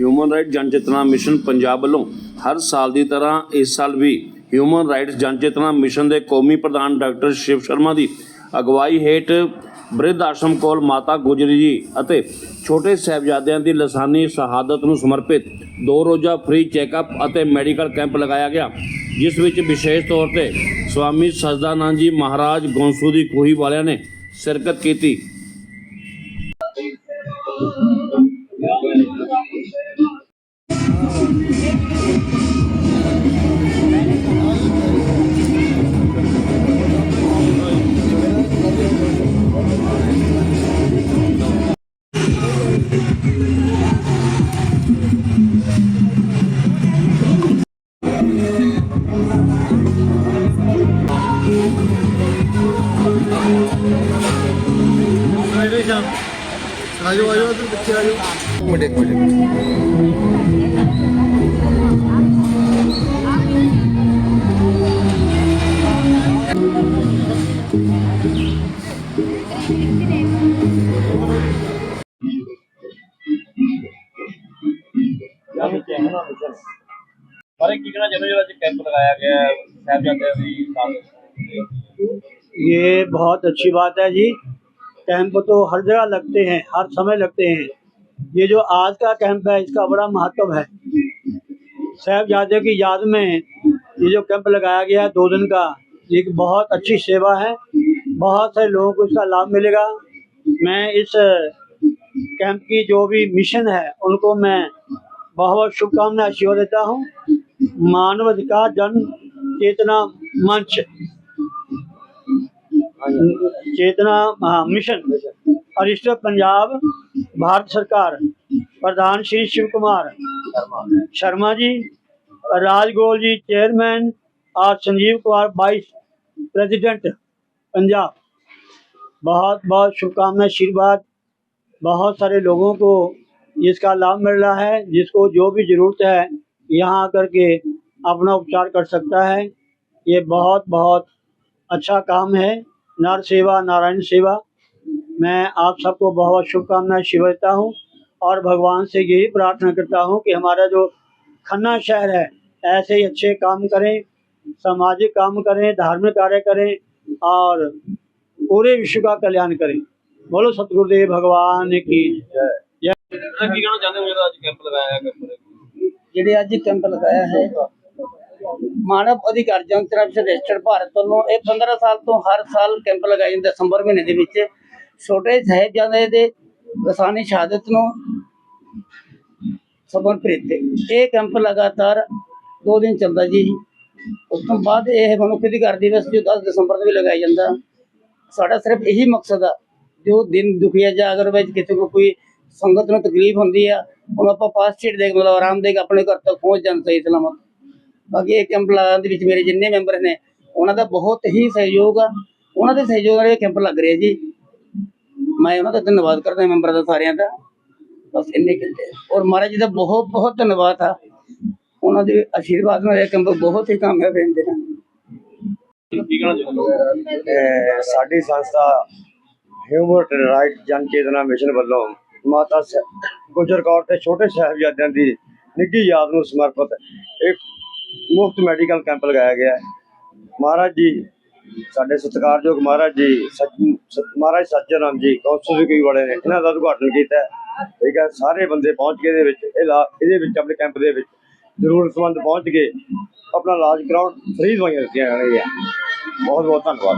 Human right ਜਨ ਚੇਤਨਾ mission Punjab ਵੱਲੋਂ ਹਰ ਸਾਲ ਦੀ ਤਰ੍ਹਾਂ ਇਸ ਸਾਲ ਵੀ ਹਿਊਮਨ ਰਾਈਟਸ ਜਨ ਚੇਤਨਾ ਮਿਸ਼ਨ ਦੇ ਕੌਮੀ ਪ੍ਰਧਾਨ ਡਾਕਟਰ ਸ਼ਿਵ ਸ਼ਰਮਾ ਦੀ ਅਗਵਾਈ ਹੇਠ ਬ੍ਰਿਧ ਆਸ਼ਰਮ ਕੋਲ ਮਾਤਾ ਗੁਜਰੀ ਜੀ ਅਤੇ ਛੋਟੇ ਸਾਹਿਬਜ਼ਾਦਿਆਂ ਦੀ ਲਸਾਨੀ ਸ਼ਹਾਦਤ ਨੂੰ ਸਮਰਪਿਤ ਦੋ ਰੋਜ਼ਾ ਫ੍ਰੀ ਚੈੱਕਅਪ ਅਤੇ ਮੈਡੀਕਲ ਕੈਂਪ ਲਗਾਇਆ ਗਿਆ, ਜਿਸ ਵਿੱਚ ਵਿਸ਼ੇਸ਼ ਤੌਰ ਤੇ ਸਵਾਮੀ ਸਜਦਾਨੰਦ ਜੀ ਮਹਾਰਾਜ ਗੌਂਸੂ ਦੀ ਖੂਹੀ ਵਾਲਿਆਂ ਨੇ ਸ਼ਿਰਕਤ ਕੀਤੀ। ਆਜੋ ਆਜੋ ਇੱਧਰ ਪਿੱਛੇ ਆਜੋ ਮੁੰਡੇ ਮੁੰਡੇ ਸਾਰੇ ਕੀ ਕਹਿਣਾ ਚਾਹੁੰਦੇ ਜਿਹੜਾ ਅੱਜ ਕੈਂਪ ਲਗਾਇਆ ਗਿਆ ਸਾਹਿਬ ਜਾਂਦੇ ਸੀ ਸਾਲ ये बहुत अच्छी बात है जी। कैंप तो हर जगह लगते हैं, हर समय लगते हैं। ये जो आज का कैंप है, इसका बड़ा महत्व है। साहबजादे की याद में ये जो कैंप लगाया गया है दो दिन का एक बहुत अच्छी सेवा है। बहुत से लोगों को इसका लाभ मिलेगा। मैं इस कैंप की जो भी मिशन है, उनको मैं बहुत बहुत शुभकामनाएँ देता हूँ। मानव अधिकार जन चेतना मंच। चेतना हाँ मिशन। रजिस्टर पंजाब, भारत सरकार। प्रधान श्री शिव कुमार। शर्मा जी राजगोल जी, चेयरमैन। और संजीव कुमार, वाइस प्रेसिडेंट, पंजाब। बहुत बहुत शुभकामनाएँ, आशीर्वाद। बहुत सारे लोगों को इसका लाभ मिल रहा है, जिसको जो भी ज़रूरत है, यहाँ आकर के अपना उपचार कर सकता है। ये बहुत बहुत अच्छा काम है। नर सेवा नारायण सेवा। मैं आप सबको बहुत शुभकामनाएँ शिव हूँ और भगवान से यही प्रार्थना करता हूँ कि हमारा जो खन्ना शहर है ऐसे ही अच्छे काम करें सामाजिक काम करें धार्मिक कार्य करें और पूरे विश्व का कल्याण करें। बोलो सतगुरुदेव भगवान की जय। जय। जी अज कैंप लगाया है। ਮਾਨਵ ਅਧਿਕਾਰ ਜੰਤਰ ਵਿੱਚ ਰਜਿਸਟਰਡ ਭਾਰਤ ਵੱਲੋਂ ਇਹ 15 ਸਾਲ ਤੋਂ ਹਰ ਸਾਲ ਕੈਂਪ ਲਗਾਏ ਜਾਂਦੇ ਦਸੰਬਰ ਮਹੀਨੇ ਦੇ ਵਿੱਚ। ਛੋਟੇ ਸਾਹਿਬਜ਼ਾਦੇ ਦੇ ਲਸਾਨੀ ਸ਼ਹਾਦਤ ਨੂੰ ਸਮਰਪਿਤ ਇਹ ਕੈਂਪ ਲਗਾਤਾਰ 2 ਦਿਨ ਚੱਲਦਾ ਜੀ। ਉਸ ਤੋਂ ਬਾਅਦ ਇਹ ਮਨੁੱਖ ਅਧਿਕਾਰ ਦਿਵਸ ਜੋ 10 ਦਸੰਬਰ ਨੂੰ ਵੀ ਲਗਾਇਆ ਜਾਂਦਾ। ਸਾਡਾ ਸਿਰਫ ਇਹੀ ਮਕਸਦ ਆ, ਜੋ ਦਿਨ ਦੁਖੀਆ ਜਾਂ ਅਗਰ ਵਿੱਚ ਕਿਸੇ ਕੋਈ ਸੰਗਤ ਨੂੰ ਤਕਲੀਫ ਹੁੰਦੀ ਆ, ਉਹਨੂੰ ਆਪਾਂ ਫਾਸਟ ਸੀਟ ਦੇ ਕੇ ਮਤਲਬ ਆਰਾਮ ਆਪਣੇ ਘਰ ਤੱਕ ਪਹੁੰਚ ਜਾਣ ਸਹੀ ਸਲਾਮਤ। ਬਾਕੀ ਇਹ ਕੈਂਪ ਲਗਾਉਣ ਦੇ ਵਿੱਚ ਮੇਰੇ ਜਿੰਨੇ ਮੈਂਬਰ ਨੇ ਉਹਨਾਂ ਦਾ ਬਹੁਤ ਹੀ ਸਹਿਯੋਗ ਆ। ਉਹਨਾਂ ਦੇ ਸਹਿਯੋਗ ਨਾਲ ਇਹ ਕੈਂਪ ਲੱਗ ਰਿਹਾ ਜੀ। ਮੈਂ ਉਹਨਾਂ ਦਾ ਧੰਨਵਾਦ ਕਰਦਾ ਮੈਂਬਰਾਂ ਦਾ ਸਾਰਿਆਂ ਦਾ। ਬਸ ਇੰਨੇ ਕਹਿੰਦੇ ਔਰ ਮਹਾਰਾਜ ਜੀ ਦਾ ਬਹੁਤ ਬਹੁਤ ਧੰਨਵਾਦ ਆ। ਉਹਨਾਂ ਦੇ ਆਸ਼ੀਰਵਾਦ ਨਾਲ ਇਹ ਕੈਂਪ ਬਹੁਤ ਹੀ ਕਾਮਯਾਬ ਰਹਿੰਦੇ ਨੇ। ਸਾਡੀ ਸੰਸਥਾ ਹਿਊਮਨ ਰਾਈਟ ਜਨ ਚੇਤਨਾ ਮਿਸ਼ਨ ਵੱਲੋਂ ਮਾਤਾ ਗੁਜਰ ਕੌਰ ਤੇ ਛੋਟੇ ਸਾਹਿਬਜ਼ਾਦਿਆਂ ਦੀ ਨਿੱਘੀ ਯਾਦ ਨੂੰ ਸਮਰਪਿਤ ਇੱਕ ਮੁਫਤ ਮੈਡੀਕਲ ਕੈਂਪ ਲਗਾਇਆ ਗਿਆ ਮਹਾਰਾਜ ਜੀ, ਸਾਡੇ ਸਤਿਕਾਰਯੋਗ ਮਹਾਰਾਜ ਜੀ, ਸੱਚ- ਸ- ਮਹਾਰਾਜ ਸੱਚਨਾਮ ਜੀ, ਕੌਂਸਲ ਕੋਈ ਵਾਲੇ ਨੇ, ਇਹਨਾਂ ਦਾ ਉਦਘਾਟਨ ਕੀਤਾ ਠੀਕ ਹੈ, ਸਾਰੇ ਬੰਦੇ ਪਹੁੰਚ ਕੇ ਇਹਦੇ ਵਿੱਚ, ਇਹ ਲਾ- ਇਹਦੇ ਵਿੱਚ ਆਪਣੇ ਕੈਂਪ ਦੇ ਵਿੱਚ। ਜ਼ਰੂਰਤਮੰਦ ਪਹੁੰਚ ਕੇ ਆਪਣਾ ਇਲਾਜ ਕਰਾਉਣ, ਫ੍ਰੀ ਦਵਾਈਆਂ ਦਿੱਤੀਆਂ ਜਾਣਗੀਆਂ। ਬਹੁਤ ਬਹੁਤ ਧੰਨਵਾਦ।